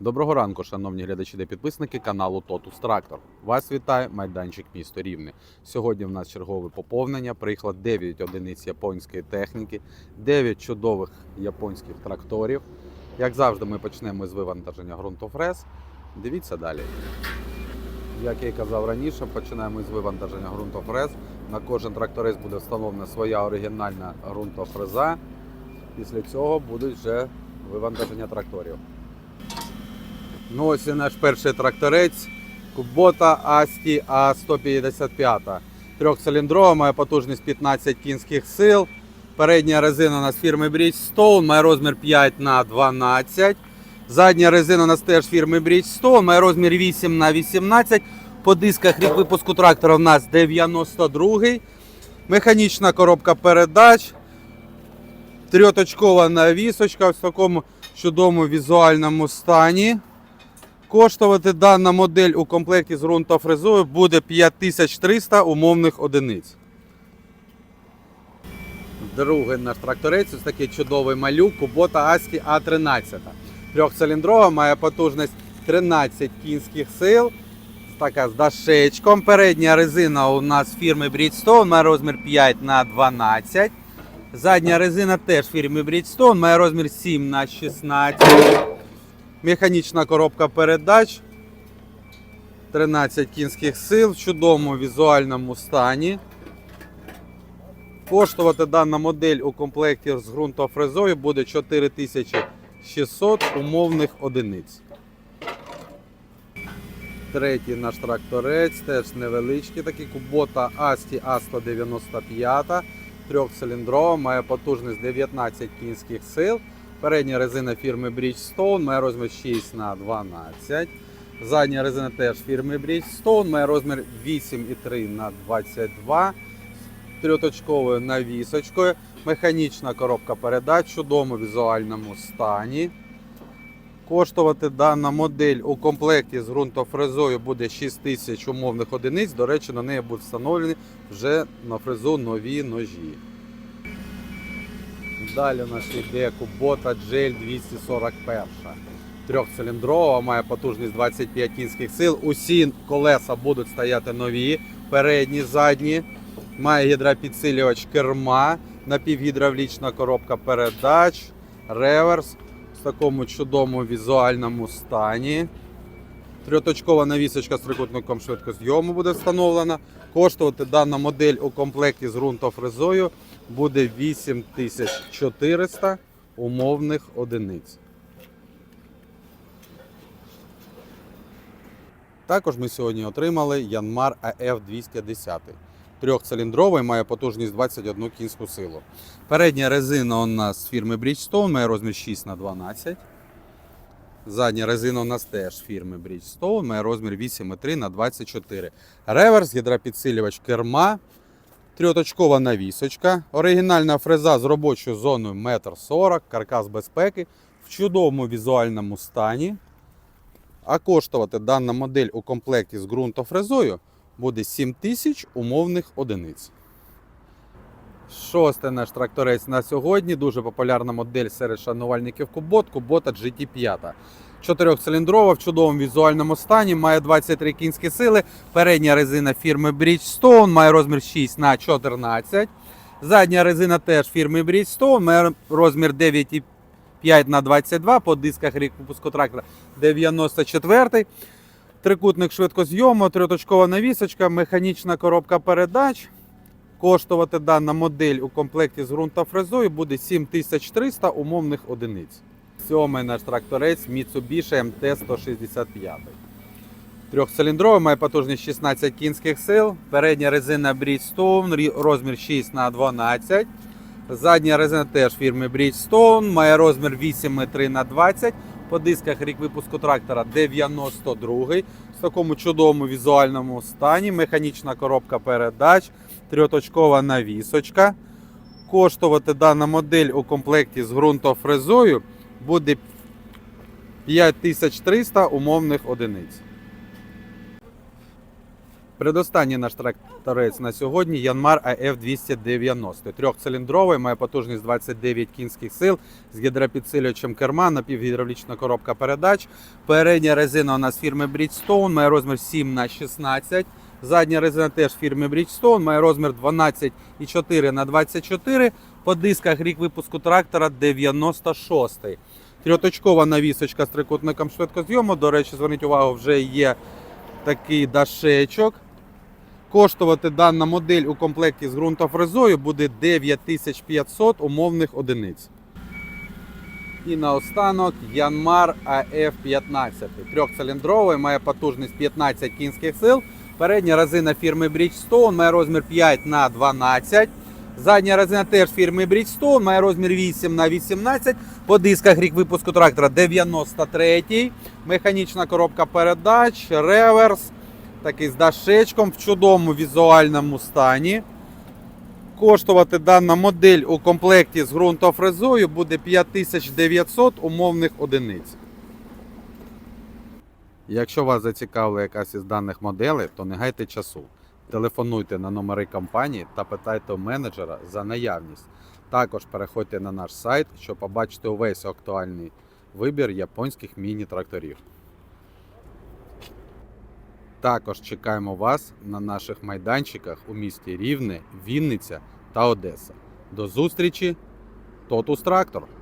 Доброго ранку, шановні глядачі та підписники каналу Totus Tractor. Вас вітає майданчик місто Рівне. Сьогодні в нас чергове поповнення. Приїхало 9 одиниць японської техніки, 9 чудових японських тракторів. Як завжди, ми почнемо з вивантаження ґрунтофрез. Дивіться далі. Як я і казав раніше, починаємо з вивантаження ґрунтофрез. На кожен тракторець буде встановлена своя оригінальна ґрунтофреза. Після цього будуть вже вивантаження тракторів. Ну ось і наш перший тракторець Кубота Асті А155. Трьохциліндрова, має потужність 15 кінських сил. Передня резина у нас фірми Bridgestone, має розмір 5 на 12. Задня резина у нас теж фірми Bridgestone, має розмір 8 на 18. По дисках рік випуску трактора у нас 92. Механічна коробка передач. Трьоточкова навісочка в такому чудовому візуальному стані. Коштувати дана модель у комплекті з ґрунтофрезою буде 5300 умовних одиниць. Другий наш тракторець ось такий чудовий малюк Кубота Аскі А13. Трьохциліндрова, має потужність 13 кінських сил. Така з дашечком. Передня резина у нас фірми Bridgestone, має розмір 5 на 12. Задня резина теж фірми Bridgestone, має розмір 7 на 16. Механічна коробка передач. 13 кінських сил в чудовому візуальному стані. Коштувати дана модель у комплекті з ґрунтофрезою буде 4600 умовних одиниць. Третій наш тракторець, теж невеличкий такий Кубота Асті А195. Трьохциліндрова, має потужність 19 кінських сил. Передня резина фірми Bridgestone має розмір 6 на 12. Задня резина теж фірми Bridgestone має розмір 8,3 на 22. Трьоточковою навісочкою. Механічна коробка передач в чудовому візуальному стані. Коштувати дана модель у комплекті з ґрунтофрезою буде 6 тисяч умовних одиниць. До речі, на неї будуть встановлені вже на фрезу нові ножі. Далі у нас йде Кубота Джель 241. Трьохциліндрова, має потужність 25 кінських сил. Усі колеса будуть стояти нові, передні, задні. Має гідропідсилювач керма, напівгідравлічна коробка передач, реверс в такому чудовому візуальному стані. Трьоточкова навісочка з трикутником швидкозйому буде встановлена. Коштувати дана модель у комплекті з ґрунтофрезою буде 8400 умовних одиниць. Також ми сьогодні отримали Янмар АФ 210. Трьохциліндровий має потужність 21 кінську силу. Передня резина у нас фірми Bridgestone має розмір 6 на 12. Задня резина у нас теж фірми Bridgestone, має розмір 8,3 на 24. Реверс, гідропідсилювач керма, трьоточкова навісочка, оригінальна фреза з робочою зоною 1,40 м, каркас безпеки в чудовому візуальному стані. А коштувати дана модель у комплекті з ґрунтофрезою буде 7 тисяч умовних одиниць. Шостий наш тракторець на сьогодні. Дуже популярна модель серед шанувальників Кубот, Кубота GT5. Чотирьохциліндрова в чудовому візуальному стані, має 23 кінські сили. Передня резина фірми Bridgestone, має розмір 6 на 14. Задня резина теж фірми Bridgestone, має розмір 9,5 на 22. По дисках рік випуску трактора 94. Трикутник швидкозйому, трьоточкова навісочка, механічна коробка передач. Коштувати дана модель у комплекті з ґрунтофрезою буде 7300 умовних одиниць. Сьомий наш тракторець Mitsubishi MT-165. Трьохциліндровий має потужність 16 кінських сил. Передня резина Bridgestone, розмір 6 на 12. Задня резина теж фірми Bridgestone, має розмір 8,3 на 20. По дисках рік випуску трактора 92 в такому чудовому візуальному стані. Механічна коробка передач, трьоточкова навісочка. Коштувати дана модель у комплекті з ґрунтофрезою буде 5300 умовних одиниць. Предостанній наш тракторець на сьогодні Янмар АФ 290. Трьохциліндровий, має потужність 29 кінських сил з гідропідсилювачем керма, напівгідравлічна коробка передач. Передня резина у нас фірми Bridgestone, має розмір 7 на 16. Задня резина теж фірми Bridgestone, має розмір 12,4 на 24. По дисках рік випуску трактора 96. Трьоточкова навісочка з трикутником швидкозйому. До речі, зверніть увагу, вже є такий дашечок. Коштувати дана модель у комплекті з ґрунтофрезою буде 9500 умовних одиниць. І наостанок Янмар АФ-15. Трьохциліндровий, має потужність 15 кінських сил. Передня резина фірми Bridgestone має розмір 5 на 12. Задня резина теж фірми Bridgestone, має розмір 8 на 18. По дисках рік випуску трактора 93. Механічна коробка передач, реверс. Такий з дашечком в чудовому візуальному стані. Коштувати дана модель у комплекті з ґрунтофрезою буде 5900 умовних одиниць. Якщо вас зацікавила якась із даних моделей, то не гайте часу. Телефонуйте на номери компанії та питайте у менеджера за наявність. Також переходьте на наш сайт, щоб побачити увесь актуальний вибір японських міні-тракторів. Також чекаємо вас на наших майданчиках у місті Рівне, Вінниця та Одеса. До зустрічі! Тотус Трактор!